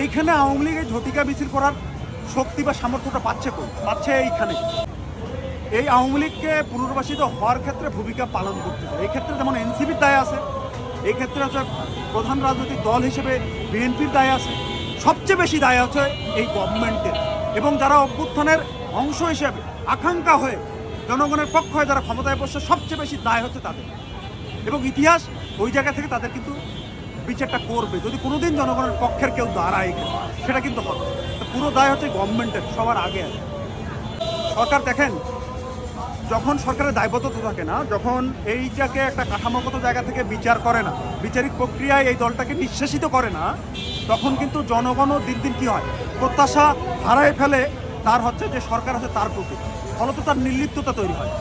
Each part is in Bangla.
এইখানে আওয়ামী লীগ এই ঝটিকা মিছিল করার শক্তি বা সামর্থ্যটা পাচ্ছে কই? পাচ্ছে এইখানে। এই আওয়ামী লীগকে পুনর্বাসিত হওয়ার ক্ষেত্রে ভূমিকা পালন করতেছে এই ক্ষেত্রে যেমন এনসিপির দায় আছে, এই ক্ষেত্রে হচ্ছে প্রধান রাজনৈতিক দল হিসেবে বিএনপির দায় আছে। সবচেয়ে বেশি দায় হচ্ছে এই গভর্নমেন্টের এবং যারা অভ্যুত্থানের অংশ হিসেবে আকাঙ্ক্ষা হয়ে জনগণের পক্ষ হয়ে যারা ক্ষমতায় বসছে, সবচেয়ে বেশি দায় হচ্ছে তাদের। এবং ইতিহাস ওই জায়গা থেকে তাদের কিন্তু বিচারটা করবে, যদি কোনোদিন জনগণের পক্ষের কেউ দাঁড়ায় সেটা কিন্তু হবে। পুরো দায় হচ্ছে গভর্নমেন্টের সবার আগে সরকার দেখেন, যখন সরকারের দায়বদ্ধতা থাকে না, যখন এইটাকে একটা কাঠামোগত জায়গা থেকে বিচার করে না, বিচারিক প্রক্রিয়ায় এই দলটাকে নিঃশেষিত করে না, তখন কিন্তু জনগণও দিন দিন কী হয়, প্রত্যাশা হারায় ফেলে, তার হচ্ছে যে সরকার আছে তার প্রতি ফলত তার নির্লিপ্ততা তৈরি হয়।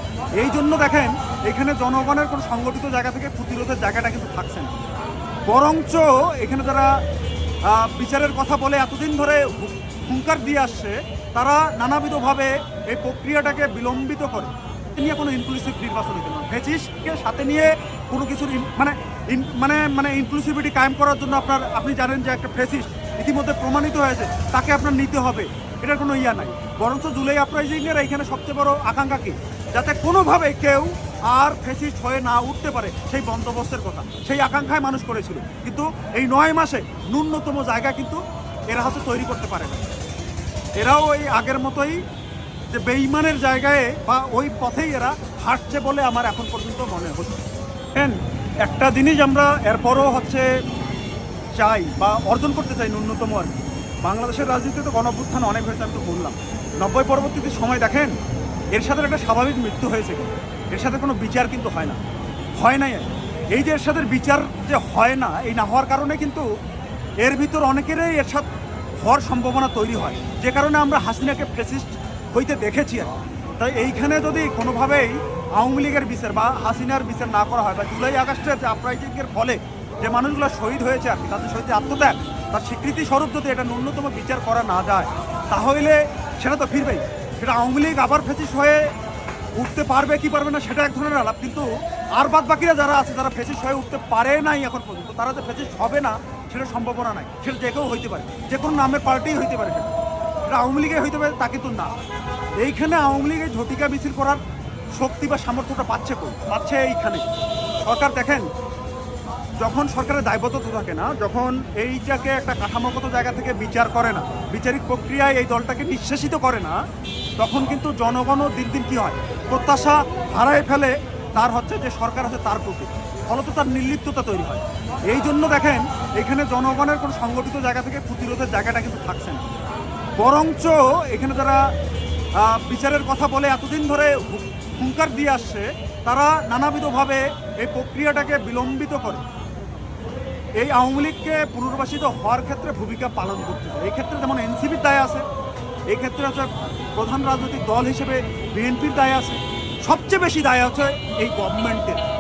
এই জন্য দেখেন, এখানে জনগণের কোনো সংগঠিত জায়গা থেকে প্রতিরোধের জায়গাটা কিন্তু থাকছে না। বরঞ্চ এখানে যারা বিচারের কথা বলে এতদিন ধরে হুঙ্কার দিয়ে আসছে, তারা নানাবিধভাবে এই প্রক্রিয়াটাকে বিলম্বিত করে। নিয়ে কোনো ইনক্লুসিভ নির্বাচন হইতে না। ফেচিসকে সাথে নিয়ে কোনো কিছুর মানে মানে মানে ইনক্লুসিভিটি কায়েম করার জন্য আপনার, আপনি জানেন যে একটা ফেসিস ইতিমধ্যে প্রমাণিত হয়েছে, তাকে আপনার নিতে হবে। এটার কোনো ইয়া নাই। বরঞ্চ জুলাই আপরাইজিংয়ের এখানে সবচেয়ে বড় আকাঙ্ক্ষা কি? যাতে কোনোভাবে কেউ আর ফেসিস্ট হয়ে না উঠতে পারে সেই বন্দোবস্তের কথা, সেই আকাঙ্ক্ষায় মানুষ করেছিল। কিন্তু এই নয় মাসে ন্যূনতম জায়গা কিন্তু এরা হয়তো তৈরি করতে পারে না। এরাও ওই আগের মতোই যে বেইমানের জায়গায় বা ওই পথেই এরা হাঁটছে বলে আমার এখন পর্যন্ত মনে হচ্ছে। হ্যাঁ একটা জিনিস আমরা এরপরও হচ্ছে চাই বা অর্জন করতে চাই ন্যূনতম আর কি। বাংলাদেশের রাজনীতিতে তো গণভ্যুত্থান অনেক হয়েছে আমি তো বললাম। নব্বই পরবর্তীতে সময় দেখেন এর সাথে একটা স্বাভাবিক মৃত্যু হয়েছে এর সাথে কোনো বিচার কিন্তু হয় না। হয় নাই। এই যে এর সাথে বিচার যে হয় না, এই না হওয়ার কারণে কিন্তু এর ভিতর অনেকেরই এর সাথে হওয়ার সম্ভাবনা তৈরি হয়। যে কারণে আমরা হাসিনাকে ফেসিস্ট হইতে দেখেছি আর তাই এইখানে যদি কোনোভাবেই আওয়ামী লীগের বিচার বা হাসিনার বিচার না করা হয় বা জুলাই আগস্টের যে আপরাইজিংয়ের ফলে যে মানুষগুলো শহীদ হয়েছে আর কি, তাদের শহীদ আত্মত্যাগ, তার স্বীকৃতি স্বরূপ যদি এটা ন্যূনতম বিচার করা না যায়, তাহলে সেটা তো ফিরবেই। সেটা আওয়ামী লীগ আবার ফেসিস হয়ে উঠতে পারবে কি পারবে না সেটা এক ধরনের আলাপ, কিন্তু আর বাদ বাকিরা যারা আছে, যারা ফেসিস হয়ে উঠতে পারে নাই এখন পর্যন্ত, তারা যে ফেসিস হবে না, সেটা সম্ভাবনা নাই। সেটা যে কেউ হইতে পারে, যে কোনো নামের পার্টিই হইতে পারে সেটা। এটা আওয়ামী লীগে হইতে পারে, তা কিন্তু না। এইখানে আওয়ামী লীগের ঝটিকা মিছিল করার শক্তি বা সামর্থ্যটা পাচ্ছে কই? পাচ্ছে এইখানে। সরকার দেখেন, যখন সরকারের দায়বদ্ধতা থাকে না, যখন এইটাকে একটা কাঠামোগত জায়গা থেকে বিচার করে না, বিচারিক প্রক্রিয়ায় এই দলটাকে নিঃশেষিত করে না, তখন কিন্তু জনগণও দিন দিন কী হয়? প্রত্যাশা হারায় ফেলে তার হচ্ছে যে সরকার আছে তার প্রতি। ফলত তার নির্লিপ্ততা তৈরি হয়। এই জন্য দেখেন, এখানে জনগণের কোনো সংগঠিত জায়গা থেকে প্রতিরোধের জায়গাটা কিন্তু থাকছে না। বরঞ্চ এখানে যারা বিচারের কথা বলে এতদিন ধরে হুঙ্কার দিয়ে আসছে, তারা নানাবিধভাবে এই প্রক্রিয়াটাকে বিলম্বিত করে। এই আওয়ামী লীগকে পুনর্বাসিত হওয়ার ক্ষেত্রে ভূমিকা পালন করতেছে এই ক্ষেত্রে যেমন এনসিপির দায় আছে এই ক্ষেত্রে হচ্ছে প্রধান রাজনৈতিক দল হিসেবে বিএনপির দায় আছে। সবচেয়ে বেশি দায় আছে এই গভর্নমেন্টের